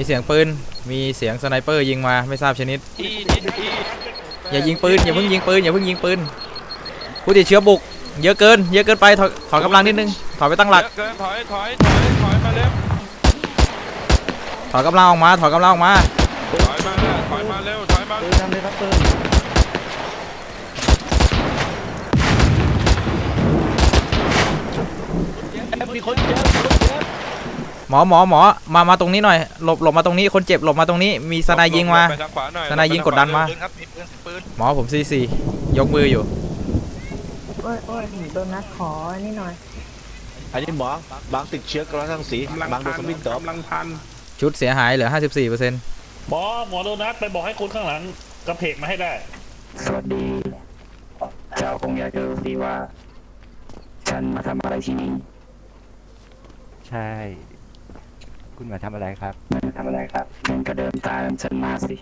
มีเสียงปืน มีเสียงสไนเปอร์ยิงมาไม่ทราบชนิดอีนิดอีอย่ายิงปืนอย่าเพิ่งยิงปืนอย่าเพิ่งยิงปืนผู้ติดเชื้อบุก เยอะเกิน เยอะเกินไปถอยถอยกำลังนิดนึงถอยไปตั้งหลักเยอะเกินถอยถอยถอยถอยมาเร็วถอยกำลังออกมาถอยกำลังออกมา ถอยมาแล้วถอยมาเร็วถอยมาปืนทำเลยครับปืนมีคนเจ็บมีคนเจ็บ หมอหมอหมอมามาตรงนี้หน่อยหลบหลบมาตรงนี้คนเจ็บหลบมาตรงนี้มีสไนยิงมา ไปทางขวาหน่อยสไนยิงกดดันมา ปืนครับมีปืนปืนหมอผมซีซียกมืออยู่ โอ้ยโอ้ยผมโดนนัดขออันนี่หน่อย อันนี้หมอบางติดเชื้อกระสังสีบางโดนสมิธตบกำลังพันชุดเสียหายเหลือ 54เปอร์เซ็นต์หมอหมอโดนัทไปบอกให้คนข้างหลังกระเพกมาให้ได้ สวัสดี เจ้าคงอยากจะรู้สิว่า ฉันมาทำอะไรที่นี่ ใช่ คุณมาทำอะไรครับมาทำอะไรครับงั้นก็เดินตามฉันมาสิ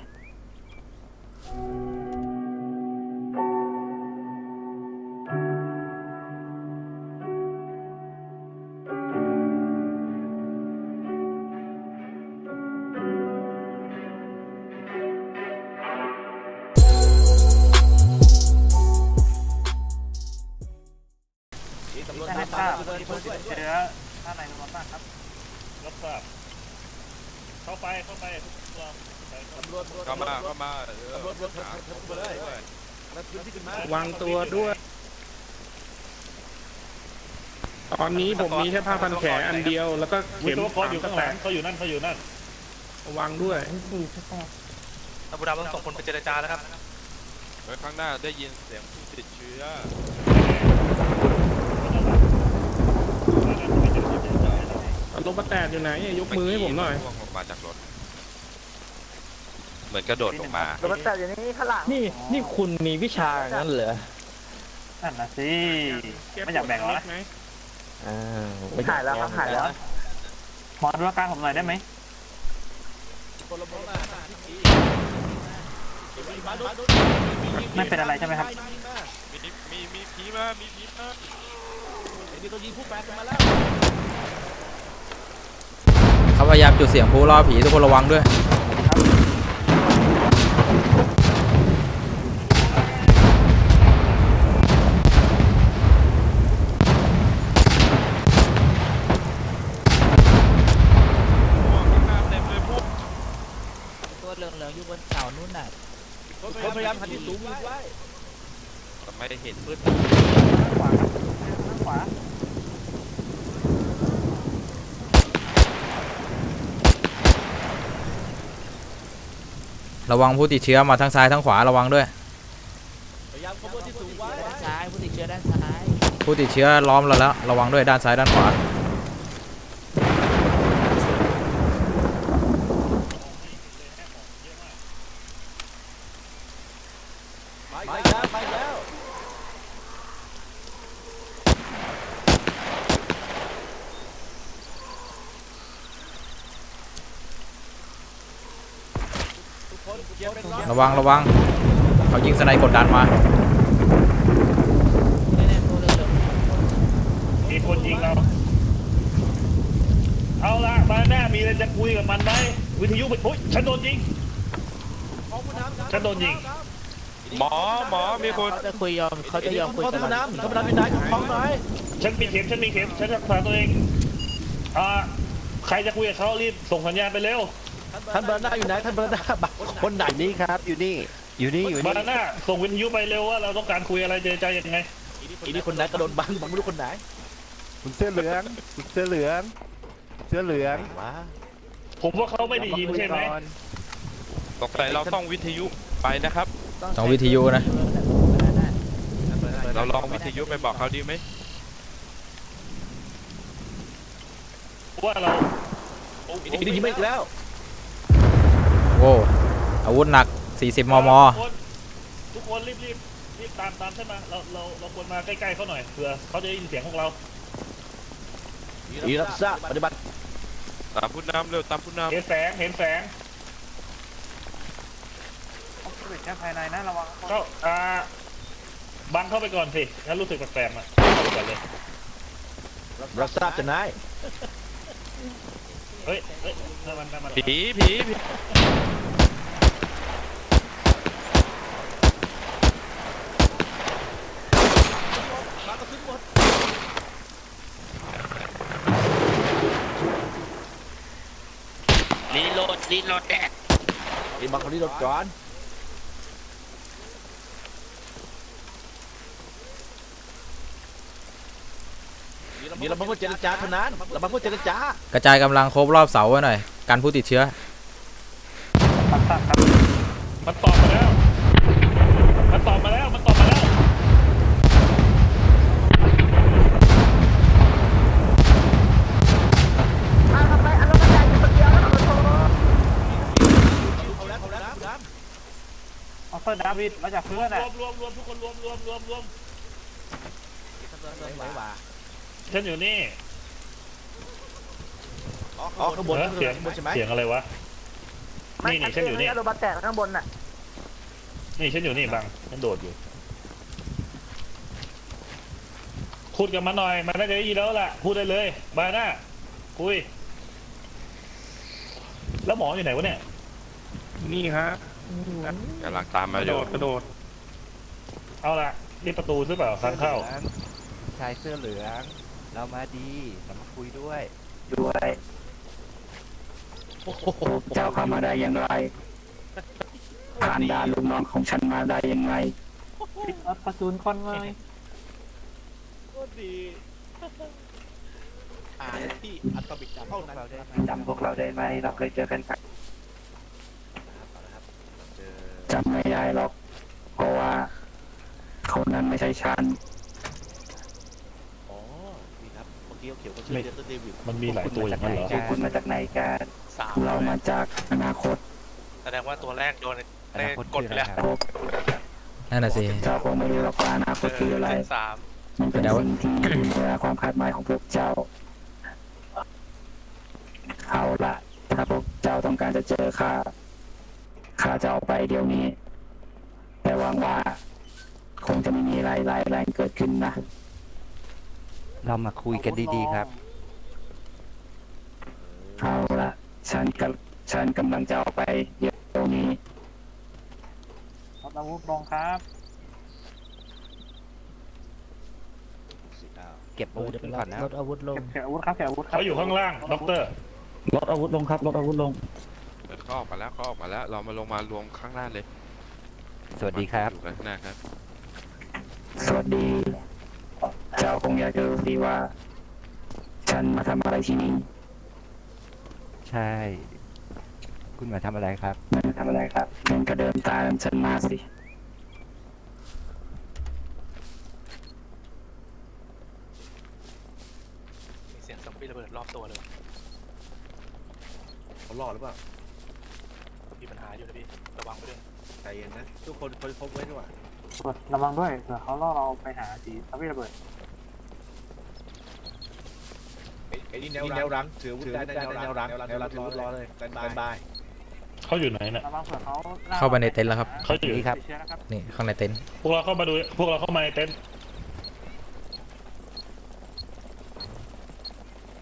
มาเออรวจรถรถรถไปเลยแล้วพื้นที่ขึ้นมาวางตัวด้วย ตอนนี้ผมมีแค่ผ้าพันแผลอันเดียว แล้วก็เข็มศวกรอยู่ข้างหลังเขาอยู่นั่นเขาอยู่นั่นวางด้วยสี่สิบแปดอาบูดาต้องส่งคนไปเจรจาแล้วครับเฮ้ข้างหน้าได้ยินเสียงผู้ติดเชื้อลงมาแตกอยู่ไหนยกมือให้ผมหน่อยมาจากรถ เหมือนกระโดดลงมา รถแต่อยู่นี่ข้างหลังนี่นี่คุณมีวิชาอย่างนั้นเหรอนั่นนะสิ ไม่อยากแบ่งเหรอไหมอ่าหายแล้วครับหายแล้วหมอดูอาการผมหน่อยได้ไหมไม่เป็นอะไรใช่ไหมครับ มีมีมีผีมา มีผีมามีคนยิงผู้แปลกมาแล้ว เขาพยายามจุดเสียงผู้ล่อผีทุกคนระวังด้วย พวกข้างหน้าเต็มเลยพวก ตัวเหลืองๆอยู่บนเสานู่นน่ะ คนพยายามหันที่สูงไว้ แต่ไม่ได้ เห็นปืนขวาระวังผู้ติดเชื้อมาทั้งซ้ายทั้งขวาระวังด้วย พยายามขบวนที่สูงไว้ ด้านซ้ายผู้ติดเชื้อด้านซ้าย ผู้ติดเชื้อล้อมเราแล้ว ระวังด้วยด้านซ้ายด้านขวา ไปแล้วไปแล้ว ระวังระวัง เขายิงสไนกดดันมาแน่ๆตัวเหลืองมีคนยิงเรา เอาละมาหน้ามีอะไรจะคุยกับมันไหมวิทยุไปอุ้ยฉันโดนยิง ฉันโดนยิง หมอหมอมีคนๆเขาจะคุยยอมเขาจะยอมคุยเขากับทำเราน้ำเขาทำน้ำเป็นนายของหน่อยฉันมีเข็มฉันมีเข็มฉันรักษาตัวเอง อ่า ใครจะคุยกับเขารีบส่งสัญญาณไปเร็ว ท่านบรรณาอยู่ไหนท่านบรรณาบักคนไหนนี่ครับ อยู่นี่ อยู่นี่อยู่บานี่นาน่าส่งวิทยุไปเร็วว่าเราต้องการคุยอะไรเจรจายังไงอีนี่คนไหนกระโดดบังผมไม่รู้คนไหนคุณเสื้อเหลืองคุณเสื้อเหลือง เสื้อเหลืองว้าผมว่าเขาไม่ได้ยินใช่ไหมตกใจเราต้องวิทยุไปนะครับ ต้องวิทยุนะ เราลองวิทยุไปบอกเขาดีไหมว่าเราอีนี่ยิงไม่อีกแล้ว โว้อาวุธหนัก 40 มม ทุกคนทุกคนรีบรีบรีบตามตามฉันมาเราเราเราควรมาใกล้ๆเขาหน่อยเผื่อเขาจะได้ยินเสียงของเราอีรับทราบปฏิบัติตามผู้นำเร็วตามผู้นำเห็นแสงเห็นแสงภายในนะระวังเข้าอ่าบังเข้าไปก่อนสิฉันรู้สึกแปลกๆอะเข้าไปก่อนเลยรับทราบจะนายอ เฮ้ยเฮ้ยนั่นมันนั่นมันผีผีผีรีโหลดรีโหลดแดดรีบังคนรีโหลดก่อน นี่เรามาพูดเจรจาเท่านั้นเรามาพูดเจรจากระจายกำลังครบรอบเสาไว้หน่อยกันผู้ติดเชื้อ มันตอบมาแล้ว มันตอบมาแล้ว มันตอบมาแล้วเอาทำไมอารมณ์มันใหญ่อยู่คนเดียวแล้วมันโทรเอาแล้วเอาแล้วเอาแล้วออฟเฟอร์ดาวิดมาจากเพื่อนอะรวมรวมทุกคนรวมรวมรวมรวม ไหวว่า ฉันอยู่นี่อ๋อข้างบนเออเสียงข้างบนใช่ไหมเสียงอะไรวะ นี่นี่ฉันอยู่นี่อารมณ์มันแตกข้างบนน่ะนี่ฉันอยู่นี่บังฉันโดดอยู่พูดกับมันหน่อย มันน่าจะได้ยินแล้วล่ะ พูดได้เลยบาหน้าคุย แล้วหมออยู่ไหนวะเนี่ย นี่ครับกำลังตามกมาระอโดยู่ดกระโดดเอาล่ะนี่ประตูหรือเปล่าทางเข้าชายเสื้อเหลือง เรามาดีเรามาคุยด้วย ด้วยเจ้าเข้ามาได้อย่างไรผ่านด่านลูกน้องของฉันมาได้อย่างไรประจูนคอนไงอ่านที่อัตบิกเท่านั้นจำพวกเราได้ไหมเราเคยเจอกันกันจำไม่ได้หรอก เพราะว่าคนนั้นไม่ใช่ฉัน อ๋อนี่ ครับเมื่อกี้เขาเขียนว่าชื่อเดนเดวิดมันมีหลายตัวอย่างนั้นเหรอ พวกคุณมาจากไหนกันสามเรามาจากอนาคตแสดงว่าตัวแรกโดนอนาคตคืออะไรครับพวกนั่นน่ะสิ เจ้าคงไม่รู้หรอกว่าอนาคตคืออะไร สามมันเป็นแสดงว่าสิ่งที่อยู่เหนือความคาดหมายของพวกเจ้า เอาละถ้าพวกเจ้าต้องการจะเจอข้า ข้าจะเอาไปเดี๋ยวนี้ แต่หวังว่า คงจะไม่มีอะไรร้ายแรงเกิดขึ้นนะ เรามาคุยกันดีๆครับ เอาละฉันกำฉันกำลังจะเอาไปเดี๋ยวนี้รับอาวุธลงครับ เก็บอาวุธกันก่อนนะลดอาวุธลง เก็บอาวุธครับเก็บอาวุธครับเขาอยู่ข้างล่างด็อกเตอร์ ลดอาวุธลงครับลดอาวุธลงเปิดเข้าออกมาแล้วเข้าออกมาแล้ว เรามาลงมารวมข้างหน้าเลยสวัสดีครับ อยู่กันข้างหน้าครับ สวัสดีเจ้าคง อยากจะรู้สิว่า ฉันมาทำอะไรที่นี่ใช่ คุณมาทำอะไรครับ มาทำอะไรครับงั้นก็เดินตามฉันมาสิมีเสียงซอมบี้ระเบิดรอบตัวเลยเขาหล่อหรือเปล่ามีปัญหาอยู่นะพี่ ระวังไปด้วยใจเย็นนะ ทุกคนคนพบไว้ด้วยระวังด้วยเผื่อเขาล่อเราไปหาสีทวีระเบิด ไอ้ นี่แนวรังถืออาวุธได้แนวรังแนวรังแนวรังถืออาวุธรอเลยแบนบายบายเขาอยู่ไหนน่ะระวังเผื่อเขาเข้าไปในเต็นท์แล้วครับเขาอยู่นี่ครับติดเชื้อนะครับ นี่ข้างในเต็นท์พวกเราเข้ามาดูพวกเราเข้ามาในเต็นท์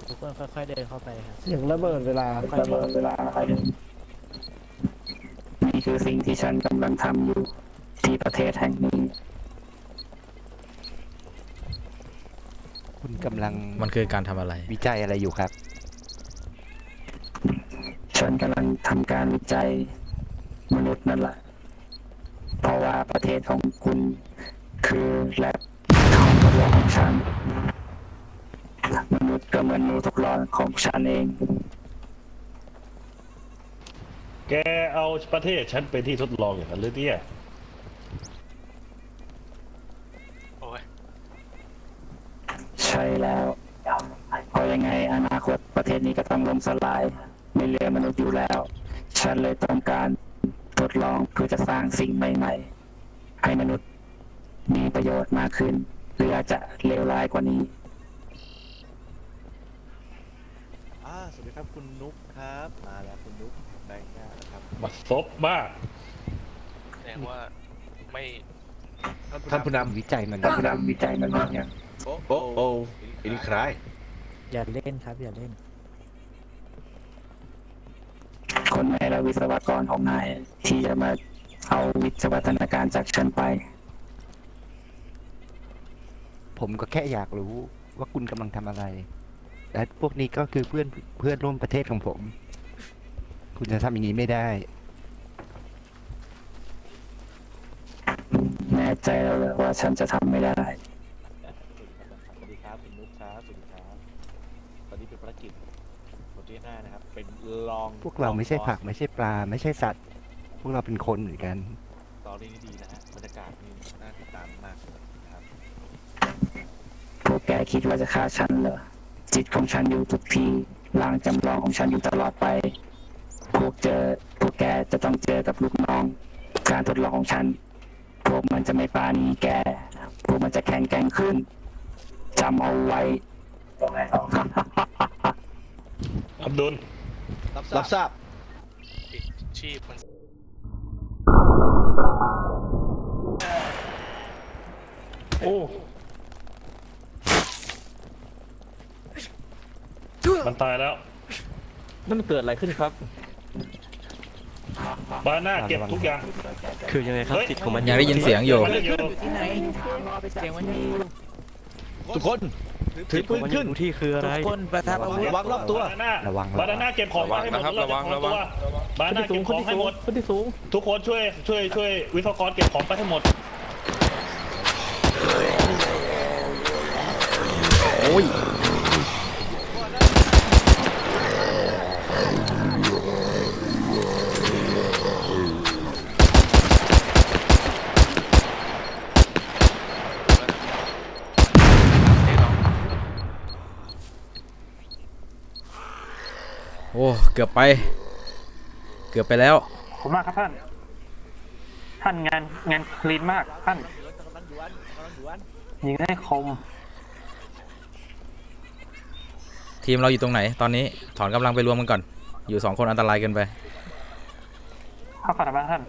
ทุกคนค่อยๆเดินเข้าไปครับเสียงระเบิดเวลาระเบิดเวลาอะไรนี่คือสิ่งที่ฉันกำลังทำอยู่ที่ประเทศแห่งนี้ คุณกำลังมันคือการทำอะไร วิจัยอะไรอยู่ครับ ฉันกำลังทำการวิจัยมนุษย์นั่นแหละ เพราะว่าประเทศของคุณคือแลบของทดลองของฉัน มนุษย์ก็เหมือนหนูทดลองของฉันเอง แกเอาประเทศฉันเป็นที่ทดลองอย่างนั้นหรือเนี่ย มสลาย ไม่เหลือมนุษย์อยู่แล้ว ฉันเลยต้องการทดลองเพื่อจะสร้างสิ่งใหม่ ๆ ให้มนุษย์มีประโยชน์มากขึ้น หรืออาจจะเลวร้ายกว่านี้ อ่า สวัสดีครับคุณนุ๊กครับ มาแล้วคุณนุ๊กแบงค์หน้านะครับ มาซบบ้าแสดงว่าไม่ท่านผู้นวิจัยมันท่านผู้นำวิจัยมันเป็นอย่างำโอ้โอ้โอ้อินี่ใครอย่าเล่นครับ อย่าเล่น คนไหนและวิศวกรของนาย ที่จะมาเอาวิศวัฒนาการจากฉันไป ผมก็แค่อยากรู้ว่าคุณกำลังทำอะไร และพวกนี้ก็คือเพื่อนเพื่อนร่วมประเทศของผม คุณจะทำอย่างนี้ไม่ได้ แน่ใจแล้วเหรอว่าฉันจะทำไม่ได้ สวัสดีครับคุณนุชครับสวัสดีครับตอนนี้เป็นภารกิจบ ทที่ห้านะครับ เป็นลองพวกเราไม่ใช่ผักไม่ใช่ปลา ไม่ใช่สัตว์ พวกเราเป็นคนเหมือนกัน ตอนนี้นี่ดีนะฮะบรรยากาศนี่น่าติดตามมากนะครับ พวกแกคิดว่าจะฆ่าฉันเหรอ จิตของฉันอยู่ทุกที่ร่างจำลองของฉันอยู่ตลอดไป พวกเจอ พวกแกจะต้องเจอกับลูกน้อง การทดลองของฉัน พวกมันจะไม่ปราณีแก พวกมันจะแข็งแกร่งขึ้นจำเอาไว้ อับดุลรับทราบชีพมันโอ้ มันตายแล้วนั่นมันเกิดอะไรขึ้นครับ บานาเก็บทุกอย่าง คือยังไงครับเฮ้ย จิตของมัน ยังได้ยินเสียงอยู่ มันอยู่ที่ไหนเสียงมันอยู่ ทุกคน ถือปืนขึ้นที่คืออะไรคนประทับอาวุธระวังรอบตัวบานาระวังบานาเก็บของมาให้หมดระวังนะครับระวังระวังบานาเก็บของให้หมดคนที่สูง ทุกคนช่วยช่วยช่วยวิศวกรเก็บของไปให้หมด โอ้ย โอ้ เกือบไป เกือบไปแล้ว ผมมากครับท่าน ท่านงานงานคลีนมากท่านยิงได้คม ทีมเราอยู่ตรงไหน ตอนนี้ถอนกำลังไปรวมกันก่อน อยู่สองคนอันตรายเกินไปเข้าขนาดบ้านท่าน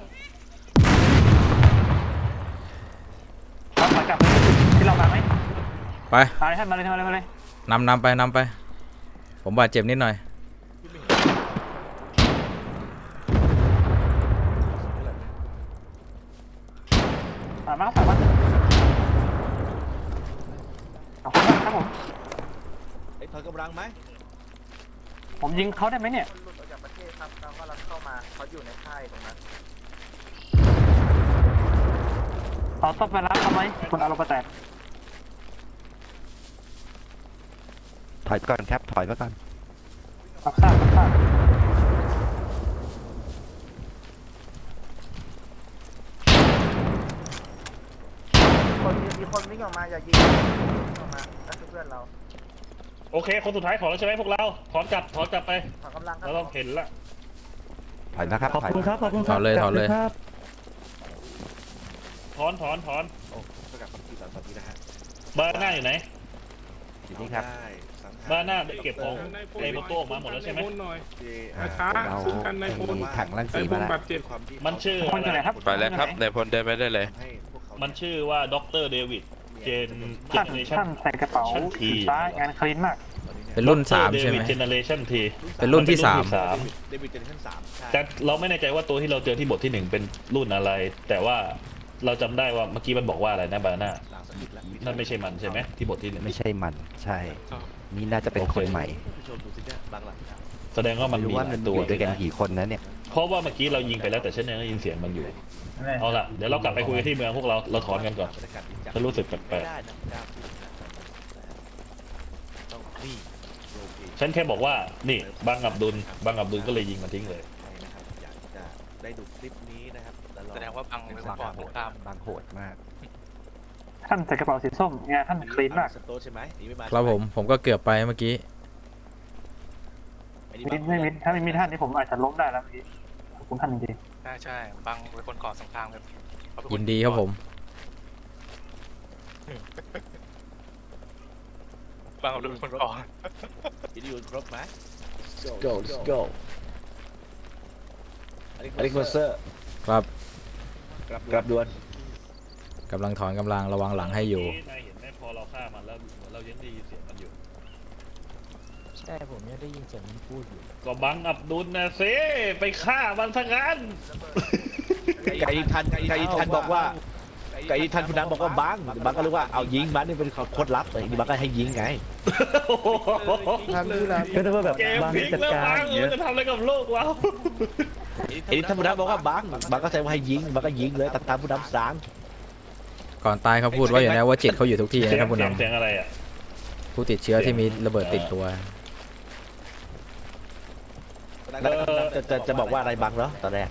เราถอยกลับไปที่เรามาไหมไปตายท่านมาเลยมาเลยมาเลยนำนำไปนำไป ผมบาดเจ็บนิดหน่อย ตามมาตามมาขอบคุณมากครับผม ไอ้ถอยกำลังไหมผมยิงเขาได้ไหมเนี่ยหลุดออกจากประเทศครับแล้วก็เราเข้ามาเขาอยู่ในค่ายตรงนั้นเราต้องไปรับเขาไหมคุณเอารมณ์แตกถอยไปก่อนครับ ถอยไปก่อน รับทราบรับทราบคนมีคนวิ่งออกมาอย่ายิงวิ่งออกมานั่นคือเพื่อนเรา โอเค คนสุดท้ายขอแล้วใช่ไหมพวกเรา ถอนกลับ ถอนกลับไปถอนกำลังครัเราบต้องเห็นละ ถอยนะครับขอบถอยคุณครับ ขอบคุณคถรัอนเลยถอนเลย ครับถอน ถอน ถอน โอ้เท่ากับภารกิจตอนนี้นะฮะบานาอยู่ไหน อยู่นี่ครับได้สังหรบานาได้เก็บของในโมโต้ออกมาหมดแล้วใช่ไหมหน่อยที่ช้าเราสู้กันในพล มีถังรังสีไอ้พมาวกแล้วบาดเจ็บความที่มันชื่อคนอยู่ไหนครับไปเลยครับนายพลเดินไปได้เลยให้พวกเขามันชื่อว่าด็อกเตอร์เดวิด เจนเจท่านเนเรชั่ท่านนใส่กระเป๋าชั้นที สีฟ้างานคลีนมาก เป็นรุ่นสามใช่ไหม เจเนเรชั่นทีเป็นรุ่นที่สามสามเดวิดเจเนชั่นสามใช่แต่เราไม่แน่ใจว่าตัวที่เราเจอที่บทที่หนึ่งเป็นรุ่นอะไร แต่ว่าเราจำได้ว่าเมื่อกี้มันบอกว่าอะไรนะบานาหลังสกิดแล้วนั่นไม่ใช่มันใช่ไหมที่บทที่หนึ่งไม่ใช่มัน ใช่ นี่น่าจะเป็นคนใหม่ผู้ชมดูสิเนี่ยบางหลังครับแสดงว่ามันไม่รู้มีว่าหมัลานยอตัวยู่ด้วยกันกี่คนนะเนี่ย เพราะว่าเมื่อกี้เรายิงไปแล้วแต่ฉันยังได้ยินเสียงมันอยู่ เอาล่ะเดี๋ยวเรากลับไปคุยกันที่เมืองพวกเราเราถอนกันก่อนบรรยากาศดีจังฉันรู้สึกแปลกไม่ได้นะกล้าพูดนะต้องนี่โอเคๆฉันแค่บอกว่านี่บังอับดุลบังอับดุลก็เลยยิงมันทิ้งเลยใครนะครับอยากจะได้ดูคลิปนี้นะครับล้วลอแสดงว่าบังเป็นคนก่อนสงครามบางโหดมาก ท่านใส่กระเป๋าสีส้มงานท่านคลีนมาก สโต๊ะใช่ไหมหนีไม่มาครับผมผมก็เกือบไปเมื่อกี้ ไอ้นี่มิดไม่มิดถ้าไม่มีท่านนี่ผมอาจจะล้มได้แล้วเมื่อกี้ขอบคุณท่านจริงใช่ใช่บังเป็นคนก่อสงครามครับเขาเป็นคยินดีครับผม บังเอาเป็นคนก่อวิดีโอครบไหม go let's go อันนี้คอนเซอร์ครับกลับกลับด่วน กำลังถอนกำลังระวังหลังให้อยู่นายเห็นไหมพอเราฆ่ามันแล้วเหมือนเรายังได้ยินเสียงมันอยู่ ใช่ผมยังได้ยินเสียงมันพูดอยู่ก็บังอับดุลนะเซไปฆ่ามันซะงั้น ไก่ทันไก่ทันบอกว่าไก่ทันผู้นั้นบอกว่าบังบังก็รู้ว่าเอายิงบังนี่เป็นโคตรลับเลยนี่บังก็ให้ยิงไงทำดีแล้วก็นึกว่าแบบเกมบังพลิกจัดแล้วการบังอย่างเงี้มันยจะทำอะไรกับโลกเรา ไอ้ทันผู้นั้นบอกว่าบังบังก็แสดงว่าให้ยิงบังก็ยิงเลยแต่ตามผู้นำสาง ก่อนตายเขาพูดว่าอย่างนี้ว่าจิตเขาอยู่ทุกที่เสียนะงครับคุณเสียงนำเสียงอะไรอะผู้ติดเชื้อที่มีระเบิดติดตัว จะจะจะบอกว่าอะไรบังเหรอตอนแรก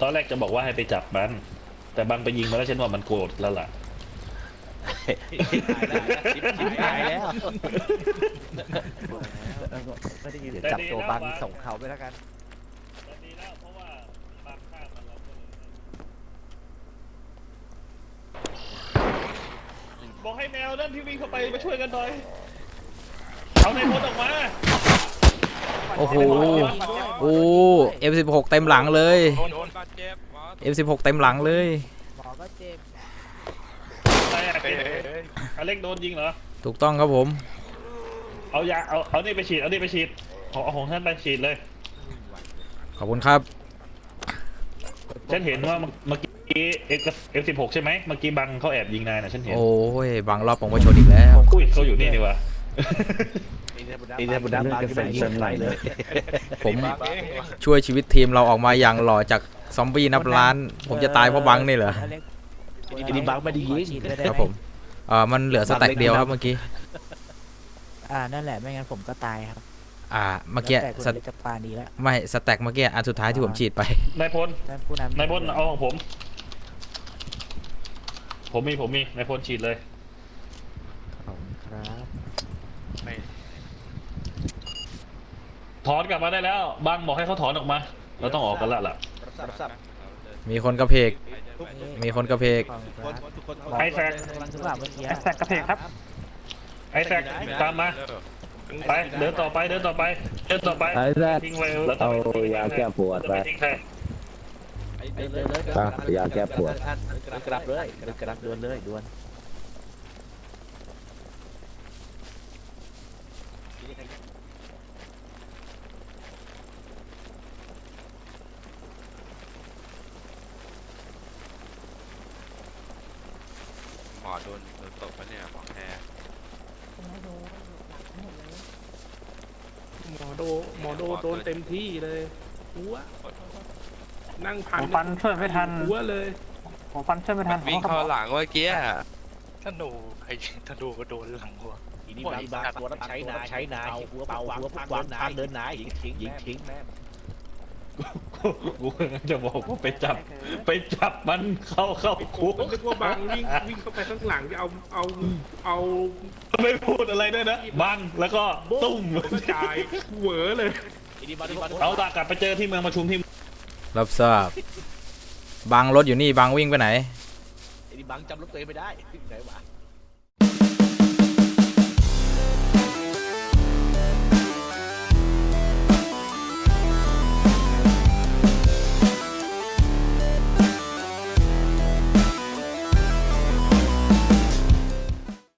ตอนแรกจะบอกว่าให้ไปจับมัน แต่บังไปยิงมันแล้วฉันว่ามันโกรธแล้วล่ะหายแล้วเดี๋ยวจับตัวบังส่งเขาไปแล้วกัน แต่ดีแล้วเพราะว่าบังฆ่ามันเราก็เลย บอกให้แมวนั่นที่วิ่งเข้าไปมาช่วยกันหน่อย เอาในพลออกมาโอ้โห โอ้ F16 เต็มหลังเลย โดนโดนบาดเจ็บหมอ F16 เต็มหลังเลย หมอก็เจ็บอะไรอะเกอเล็กโดนยิงเหรอ ถูกต้องครับผม เอายา เอา เอานี่ไปฉีด เอานี่ไปฉีดเอาเอาของท่านไปฉีดเลย ขอบคุณครับ ฉันเห็นว่าเมื่อเมื่อกี้ เอฟสิบหกใช่ไหมเมื่อกี้บังเขาแอบยิงนายนะฉันเห็นโอ้ยบังรอบปองวชนอีกแล้วอุ้ยเขาอยู่นี่นี่วะนี่ทันผู้นำบังก็เป็นยิงไหลเลยผมช่วยชีวิตทีมเราออกมาอย่างหล่อจากซอมบี้นับล้าน ผมจะตายเพราะบังนี่เหรออันนี้บังไม่ได้ยิงครับผมเอ่อมันเหลือสแต็กเดียวครับเมื่อกี้อ่านั่นแหละไม่งั้นผมก็ตายครับอ่าเมื่อกี้แต่สคุณจะปานีแล้วไม่สแต็กเมื่อกี้อันสุดท้ายที่ผมฉีดไปนายพลท่านผู้นำนายพลเอาของผม ผมมีผมมีนายพลฉีดเลยขอบคุณครับถอนกลับมาได้แล้วบังบอกให้เขาถอนออกมา เราต้องออกกันและล่ะมีคนกระเพก มีคนกระเพก ขอบคุณครับไอ้แซกหรือเปล่าเมื่อกี้แอสแตกกระเพกครับ ไอ้แซกตามมา ไปเดินต่อไปเดินต่อไปเดินต่อไปไอ้แซกทิ้งไว้แล้วต่เอาไปยาแก้ปวดไป ทิ้งใคร อะยาแก้ปวด กลับเลยกลับเดินเลยด่วนหมอโดนโดนตบปะเนี่ยหมอแพ้หมอโดหมอโดโดนเต็มที่เลยหัว นั่งพันผมฟันช่วยไม่ทันหัวเลยผมฟันช่วยไม่ทันวิ่งเข้าหลังเมื่อกี้ธนูไอ้ธนูก็โดนหลังหัวอีนี่บังบังตัวรับใช้นาใช้นาหัวเป่าหัววางทางเดินนายิงทิ้งยิงทิ้งกูจะบอกว่าไปจับ ไปจับมันเข้าเข้าคุกผมนึกว่าบังวิ่งวิ่งเข้าไปข้างหลังจะเอาเอาเอาไม่พูดอะไรด้วยนะบังแล้วก็ตุ้มกระจายเหวอเลยอีนี่บังบังเอาตากลับไปเจอที่เมืองประชุมที่ รับทราบ บางรถอยู่นี่บางวิ่งไปไหน ไอ้นี่บังจำรถตัวเองไม่ได้ไหนวะ